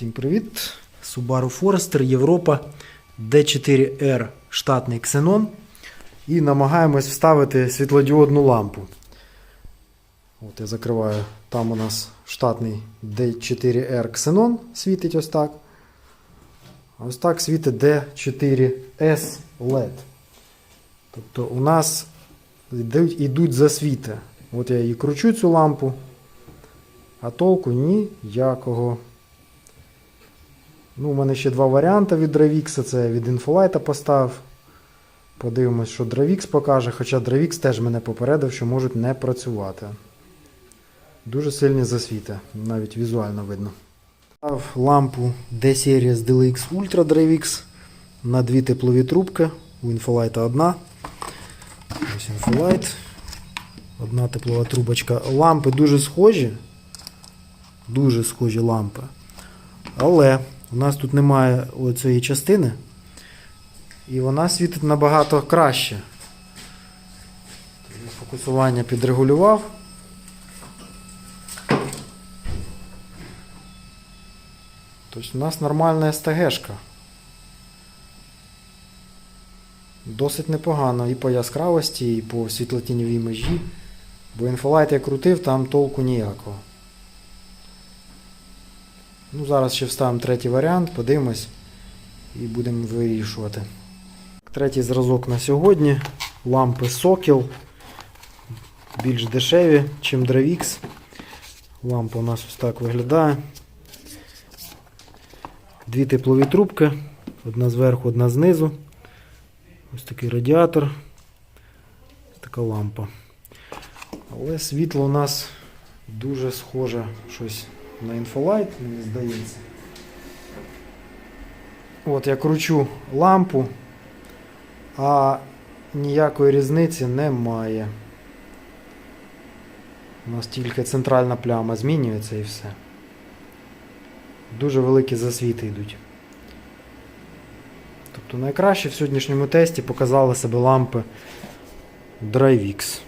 Всім привіт! Subaru Forester Європа D4R штатний Xenon. І намагаємось вставити світлодіодну лампу. От я закриваю. Там у нас штатний D4R Xenon світить ось так. Ось так світить D4S LED. Тобто у нас йдуть, йдуть засвіти. От я її кручу цю лампу, а толку ніякого. Ну, у мене ще два варіанти від Dravix. Це від Infolight поставив. Подивимось, що Dravix покаже, хоча Dravix теж мене попередив, що можуть не працювати. Дуже сильні засвіти, навіть візуально видно. Ставив лампу D-Series DLX Ultra Dravix на дві теплові трубки. У Infolight одна. Ось Infolight. Одна теплова трубочка. Лампи дуже схожі. Дуже схожі лампи. Але у нас тут немає оцієї частини. І вона світить набагато краще. Фокусування підрегулював. Тобто у нас нормальна СТГшка. Досить непогано і по яскравості, і по світлотіньовій межі. Бо інфолайт я крутив, там толку ніякого. Ну, зараз ще вставимо третій варіант, подивимось і будемо вирішувати. Третій зразок на сьогодні. Лампи Sokil. Більш дешеві, ніж Dravix. Лампа у нас ось так виглядає. Дві теплові трубки. Одна зверху, одна знизу. Ось такий радіатор. Ось така лампа. Але світло у нас дуже схоже щось на інфолайт, мені здається. От я кручу лампу, а ніякої різниці немає. У нас тільки центральна пляма змінюється і все. Дуже великі засвіти йдуть. Тобто найкраще в сьогоднішньому тесті показали себе лампи Dravix.